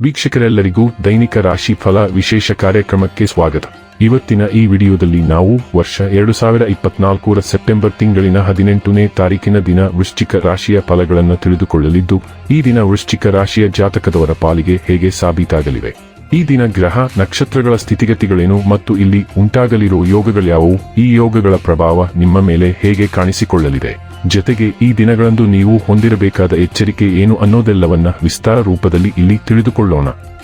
ವೀಕ್ಷಕರೆಲ್ಲರಿಗೂ ದೈನಿಕ ರಾಶಿ ಫಲ ವಿಶೇಷ ಕಾರ್ಯಕ್ರಮಕ್ಕೆ ಸ್ವಾಗತ. ಇವತ್ತಿನ ಈ ವಿಡಿಯೋದಲ್ಲಿ ನಾವು ವರ್ಷ ಎರಡು ಸಾವಿರ ಇಪ್ಪತ್ನಾಲ್ಕರ ಸೆಪ್ಟೆಂಬರ್ ತಿಂಗಳಿನ ಹದಿನೆಂಟನೇ ತಾರೀಕಿನ ದಿನ ವೃಶ್ಚಿಕ ರಾಶಿಯ ಫಲಗಳನ್ನು ತಿಳಿದುಕೊಳ್ಳಲಿದ್ದು, ಈ ದಿನ ವೃಶ್ಚಿಕ ರಾಶಿಯ ಜಾತಕದವರ ಪಾಲಿಗೆ ಹೇಗೆ ಸಾಬೀತಾಗಲಿವೆ? ಈ ದಿನ ಗ್ರಹ, ನಕ್ಷತ್ರಗಳ ಸ್ಥಿತಿಗತಿಗಳೇನು ಮತ್ತು ಇಲ್ಲಿ ಉಂಟಾಗಲಿರುವ ಯೋಗಗಳ್ಯಾವುವು ಈ ಯೋಗಗಳ ಪ್ರಭಾವ ನಿಮ್ಮ ಮೇಲೆ ಹೇಗೆ ಕಾಣಿಸಿಕೊಳ್ಳಲಿದೆ? ಜೊತೆಗೆ ಈ ದಿನಗಳಂದು ನೀವು ಹೊಂದಿರಬೇಕಾದ ಎಚ್ಚರಿಕೆ ಏನು ಅನ್ನೋದೆಲ್ಲವನ್ನ ವಿಸ್ತಾರ ರೂಪದಲ್ಲಿ ಇಲ್ಲಿ ತಿಳಿದುಕೊಳ್ಳೋಣ.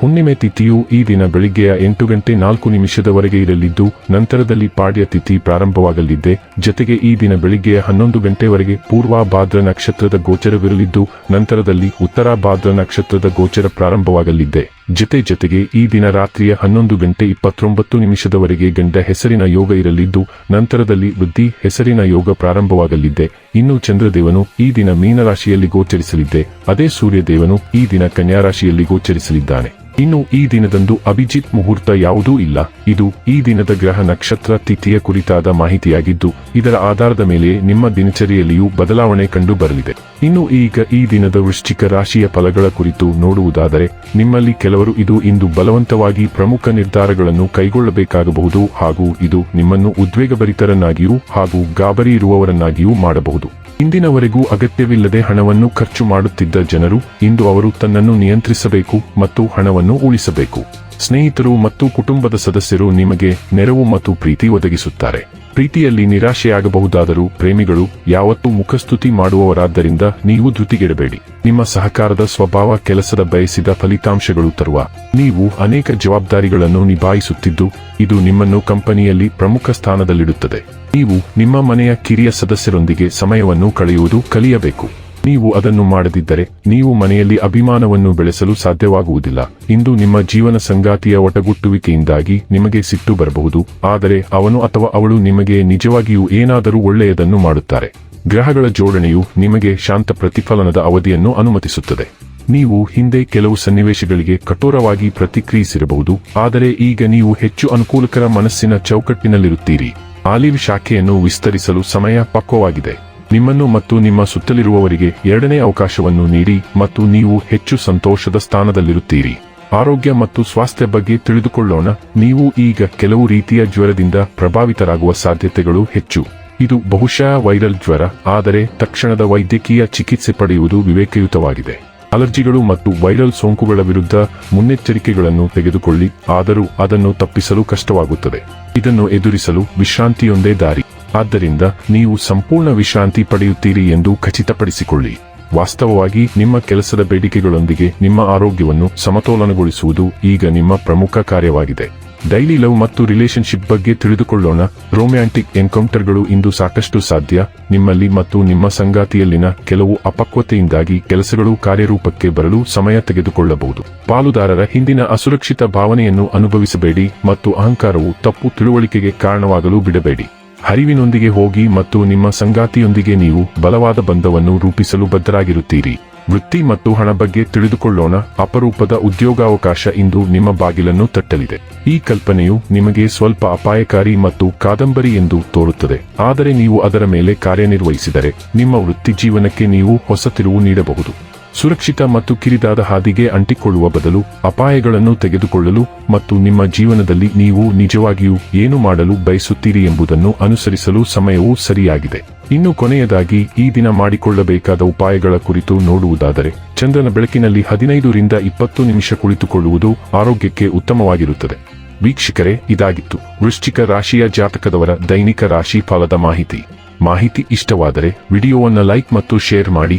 ಹುಣ್ಣಿಮೆ ತಿಥಿಯು ಈ ದಿನ ಬೆಳಿಗ್ಗೆಯ ಎಂಟು ಗಂಟೆ ನಾಲ್ಕು ನಿಮಿಷದವರೆಗೆ ಇರಲಿದ್ದು, ನಂತರದಲ್ಲಿ ಪಾಡ್ಯ ತಿಥಿ ಪ್ರಾರಂಭವಾಗಲಿದೆ. ಜೊತೆಗೆ ಈ ದಿನ ಬೆಳಿಗ್ಗೆಯ ಹನ್ನೊಂದು ಗಂಟೆವರೆಗೆ ಪೂರ್ವ ಭಾದ್ರ ನಕ್ಷತ್ರದ ಗೋಚರವಿರಲಿದ್ದು, ನಂತರದಲ್ಲಿ ಉತ್ತರ ಭಾದ್ರ ನಕ್ಷತ್ರದ ಗೋಚರ ಪ್ರಾರಂಭವಾಗಲಿದ್ದೆ ಜತೆ ಜೊತೆಗೆ ಈ ದಿನ ರಾತ್ರಿಯ ಹನ್ನೊಂದು ಗಂಟೆ ಇಪ್ಪತ್ತೊಂಬತ್ತು ನಿಮಿಷದವರೆಗೆ ಗಂಡ ಹೆಸರಿನ ಯೋಗ ಇರಲಿದ್ದು, ನಂತರದಲ್ಲಿ ವೃದ್ಧಿ ಹೆಸರಿನ ಯೋಗ ಪ್ರಾರಂಭವಾಗಲಿದ್ದೆ ಇನ್ನು ಚಂದ್ರದೇವನು ಈ ದಿನ ಮೀನರಾಶಿಯಲ್ಲಿ ಗೋಚರಿಸಲಿದ್ದೆ ಅದೇ ಸೂರ್ಯದೇವನು ಈ ದಿನ ಕನ್ಯಾರಾಶಿಯಲ್ಲಿ ಗೋಚರಿಸಲಿದ್ದಾನೆ. ಇನ್ನು ಈ ದಿನದಂದು ಅಭಿಜಿತ್ ಮುಹೂರ್ತ ಯಾವುದೂ ಇಲ್ಲ. ಇದು ಈ ದಿನದ ಗ್ರಹ ನಕ್ಷತ್ರ ತಿಥಿಯ ಕುರಿತಾದ ಮಾಹಿತಿಯಾಗಿದ್ದು, ಇದರ ಆಧಾರದ ಮೇಲೆ ನಿಮ್ಮ ದಿನಚರಿಯಲ್ಲಿಯೂ ಬದಲಾವಣೆ ಕಂಡು ಬರಲಿದೆ. ಇನ್ನು ಈಗ ಈ ದಿನದ ವೃಶ್ಚಿಕ ರಾಶಿಯ ಫಲಗಳ ಕುರಿತು ನೋಡುವುದಾದರೆ, ನಿಮ್ಮಲ್ಲಿ ಕೆಲವರು ಇದು ಇಂದು ಬಲವಂತವಾಗಿ ಪ್ರಮುಖ ನಿರ್ಧಾರಗಳನ್ನು ಕೈಗೊಳ್ಳಬೇಕಾಗಬಹುದು ಹಾಗೂ ಇದು ನಿಮ್ಮನ್ನು ಉದ್ವೇಗಭರಿತರನ್ನಾಗಿಯೂ ಹಾಗೂ ಗಾಬರಿ ಇರುವವರನ್ನಾಗಿಯೂ ಮಾಡಬಹುದು. ಇಂದಿನವರೆಗೂ ಅಗತ್ಯವಿಲ್ಲದೆ ಹಣವನ್ನು ಖರ್ಚು ಮಾಡುತ್ತಿದ್ದ ಜನರು ಇಂದು ಅವರು ತನ್ನನ್ನು ನಿಯಂತ್ರಿಸಬೇಕು ಮತ್ತು ಹಣವನ್ನು ಉಳಿಸಬೇಕು. ಸ್ನೇಹಿತರು ಮತ್ತು ಕುಟುಂಬದ ಸದಸ್ಯರು ನಿಮಗೆ ನೆರವು ಮತ್ತು ಪ್ರೀತಿ ಒದಗಿಸುತ್ತಾರೆ. ಪ್ರೀತಿಯಲ್ಲಿ ನಿರಾಶೆಯಾಗಬಹುದಾದರೂ ಪ್ರೇಮಿಗಳು ಯಾವತ್ತೂ ಮುಖಸ್ತುತಿ ಮಾಡುವವರಾದ್ದರಿಂದ ನೀವು ಧೃತಿಗೆಡಬೇಡಿ. ನಿಮ್ಮ ಸಹಕಾರದ ಸ್ವಭಾವ ಕೆಲಸದ ಬಯಸಿದ ಫಲಿತಾಂಶಗಳು ತರುವ. ನೀವು ಅನೇಕ ಜವಾಬ್ದಾರಿಗಳನ್ನು ನಿಭಾಯಿಸುತ್ತಿದ್ದು, ಇದು ನಿಮ್ಮನ್ನು ಕಂಪನಿಯಲ್ಲಿ ಪ್ರಮುಖ ಸ್ಥಾನದಲ್ಲಿಡುತ್ತದೆ. ನೀವು ನಿಮ್ಮ ಮನೆಯ ಕಿರಿಯ ಸದಸ್ಯರೊಂದಿಗೆ ಸಮಯವನ್ನು ಕಳೆಯುವುದು ಕಲಿಯಬೇಕು. ನೀವು ಅದನ್ನು ಮಾಡದಿದ್ದರೆ ನೀವು ಮನೆಯಲ್ಲಿ ಅಭಿಮಾನವನ್ನು ಬೆಳೆಸಲು ಸಾಧ್ಯವಾಗುವುದಿಲ್ಲ. ಇಂದು ನಿಮ್ಮ ಜೀವನ ಸಂಗಾತಿಯ ಒಟಗುಟ್ಟುವಿಕೆಯಿಂದಾಗಿ ನಿಮಗೆ ಸಿಟ್ಟು ಬರಬಹುದು. ಆದರೆ ಅವನು ಅಥವಾ ಅವಳು ನಿಮಗೆ ನಿಜವಾಗಿಯೂ ಏನಾದರೂ ಒಳ್ಳೆಯದನ್ನು ಮಾಡುತ್ತಾರೆ. ಗ್ರಹಗಳ ಜೋಡಣೆಯು ನಿಮಗೆ ಶಾಂತ ಪ್ರತಿಫಲನದ ಅವಧಿಯನ್ನು ಅನುಮತಿಸುತ್ತದೆ. ನೀವು ಹಿಂದೆ ಕೆಲವು ಸನ್ನಿವೇಶಗಳಿಗೆ ಕಠೋರವಾಗಿ ಪ್ರತಿಕ್ರಿಯಿಸಿರಬಹುದು. ಆದರೆ ಈಗ ನೀವು ಹೆಚ್ಚು ಅನುಕೂಲಕರ ಮನಸ್ಸಿನ ಚೌಕಟ್ಟಿನಲ್ಲಿರುತ್ತೀರಿ. ಆಲಿವ್ ಶಾಖೆಯನ್ನು ವಿಸ್ತರಿಸಲು ಸಮಯ ಪಕ್ವವಾಗಿದೆ. ನಿಮ್ಮನ್ನು ಮತ್ತು ನಿಮ್ಮ ಸುತ್ತಲಿರುವವರಿಗೆ ಎರಡನೇ ಅವಕಾಶವನ್ನು ನೀಡಿ ಮತ್ತು ನೀವು ಹೆಚ್ಚು ಸಂತೋಷದ ಸ್ಥಾನದಲ್ಲಿರುತ್ತೀರಿ. ಆರೋಗ್ಯ ಮತ್ತು ಸ್ವಾಸ್ಥ್ಯ ಬಗ್ಗೆ ತಿಳಿದುಕೊಳ್ಳೋಣ. ನೀವು ಈಗ ಕೆಲವು ರೀತಿಯ ಜ್ವರದಿಂದ ಪ್ರಭಾವಿತರಾಗುವ ಸಾಧ್ಯತೆಗಳು ಹೆಚ್ಚು. ಇದು ಬಹುಶಃ ವೈರಲ್ ಜ್ವರ, ಆದರೆ ತಕ್ಷಣದ ವೈದ್ಯಕೀಯ ಚಿಕಿತ್ಸೆ ಪಡೆಯುವುದು ವಿವೇಕಯುತವಾಗಿದೆ. ಅಲರ್ಜಿಗಳು ಮತ್ತು ವೈರಲ್ ಸೋಂಕುಗಳ ವಿರುದ್ಧ ಮುನ್ನೆಚ್ಚರಿಕೆಗಳನ್ನು ತೆಗೆದುಕೊಳ್ಳಿ, ಆದರೂ ಅದನ್ನು ತಪ್ಪಿಸಲು ಕಷ್ಟವಾಗುತ್ತದೆ. ಇದನ್ನು ಎದುರಿಸಲು ವಿಶ್ರಾಂತಿಯೊಂದೇ ದಾರಿ. ಆದ್ದರಿಂದ ನೀವು ಸಂಪೂರ್ಣ ವಿಶ್ರಾಂತಿ ಪಡೆಯುತ್ತೀರಿ ಎಂದು ಖಚಿತಪಡಿಸಿಕೊಳ್ಳಿ. ವಾಸ್ತವವಾಗಿ ನಿಮ್ಮ ಕೆಲಸದ ಬೇಡಿಕೆಗಳೊಂದಿಗೆ ನಿಮ್ಮ ಆರೋಗ್ಯವನ್ನು ಸಮತೋಲನಗೊಳಿಸುವುದು ಈಗ ನಿಮ್ಮ ಪ್ರಮುಖ ಕಾರ್ಯವಾಗಿದೆ. ಡೈಲಿ ಲವ್ ಮತ್ತು ರಿಲೇಶನ್ಶಿಪ್ ಬಗ್ಗೆ ತಿಳಿದುಕೊಳ್ಳೋಣ. ರೊಮ್ಯಾಂಟಿಕ್ ಎನ್ಕೌಂಟರ್ಗಳು ಇಂದು ಸಾಕಷ್ಟು ಸಾಧ್ಯ. ನಿಮ್ಮಲ್ಲಿ ಮತ್ತು ನಿಮ್ಮ ಸಂಗಾತಿಯಲ್ಲಿನ ಕೆಲವು ಅಪಕ್ವತೆಯಿಂದಾಗಿ ಕೆಲಸಗಳು ಕಾರ್ಯರೂಪಕ್ಕೆ ಬರಲು ಸಮಯ ತೆಗೆದುಕೊಳ್ಳಬಹುದು. ಪಾಲುದಾರರ ಹಿಂದಿನ ಅಸುರಕ್ಷಿತ ಭಾವನೆಯನ್ನು ಅನುಭವಿಸಬೇಡಿ ಮತ್ತು ಅಹಂಕಾರವು ತಪ್ಪು ತಿಳುವಳಿಕೆಗೆ ಕಾರಣವಾಗಲು ಬಿಡಬೇಡಿ. ಹರಿವಿನೊಂದಿಗೆ ಹೋಗಿ ಮತ್ತು ನಿಮ್ಮ ಸಂಗಾತಿಯೊಂದಿಗೆ ನೀವು ಬಲವಾದ ಬಂಧವನ್ನು ರೂಪಿಸಲು ಬದ್ಧರಾಗಿರುತ್ತೀರಿ. ವೃತ್ತಿ ಮತ್ತು ಹಣ ಬಗ್ಗೆ ತಿಳಿದುಕೊಳ್ಳೋಣ. ಅಪರೂಪದ ಉದ್ಯೋಗಾವಕಾಶ ಇಂದು ನಿಮ್ಮ ಬಾಗಿಲನ್ನು ತಟ್ಟಲಿದೆ. ಈ ಕಲ್ಪನೆಯು ನಿಮಗೆ ಸ್ವಲ್ಪ ಅಪಾಯಕಾರಿ ಮತ್ತು ಕಾದಂಬರಿ ಎಂದು ತೋರುತ್ತದೆ. ಆದರೆ ನೀವು ಅದರ ಮೇಲೆ ಕಾರ್ಯನಿರ್ವಹಿಸಿದರೆ ನಿಮ್ಮ ವೃತ್ತಿ ಜೀವನಕ್ಕೆ ನೀವು ಹೊಸ ತಿರುವು ನೀಡಬಹುದು. ಸುರಕ್ಷಿತ ಮತ್ತು ಕಿರಿದಾದ ಹಾದಿಗೆ ಅಂಟಿಕೊಳ್ಳುವ ಬದಲು ಅಪಾಯಗಳನ್ನು ತೆಗೆದುಕೊಳ್ಳಲು ಮತ್ತು ನಿಮ್ಮ ಜೀವನದಲ್ಲಿ ನೀವು ನಿಜವಾಗಿಯೂ ಏನು ಮಾಡಲು ಬಯಸುತ್ತೀರಿ ಎಂಬುದನ್ನು ಅನುಸರಿಸಲು ಸಮಯವೂ ಸರಿಯಾಗಿದೆ. ಇನ್ನು ಕೊನೆಯದಾಗಿ, ಈ ದಿನ ಮಾಡಿಕೊಳ್ಳಬೇಕಾದ ಉಪಾಯಗಳ ಕುರಿತು ನೋಡುವುದಾದರೆ ಚಂದ್ರನ ಬೆಳಕಿನಲ್ಲಿ ಹದಿನೈದರಿಂದ ಇಪ್ಪತ್ತು ನಿಮಿಷ ಕುಳಿತುಕೊಳ್ಳುವುದು ಆರೋಗ್ಯಕ್ಕೆ ಉತ್ತಮವಾಗಿರುತ್ತದೆ. ವೀಕ್ಷಕರೇ, ಇದಾಗಿತ್ತು. ವೃಶ್ಚಿಕ ರಾಶಿಯ ಜಾತಕದವರ ದೈನಿಕ ರಾಶಿ ಫಲದ ಮಾಹಿತಿ. ಮಾಹಿತಿ ಇಷ್ಟವಾದರೆ, ವಿಡಿಯೋವನ್ನು ಲೈಕ್ ಮತ್ತು ಶೇರ್ ಮಾಡಿ.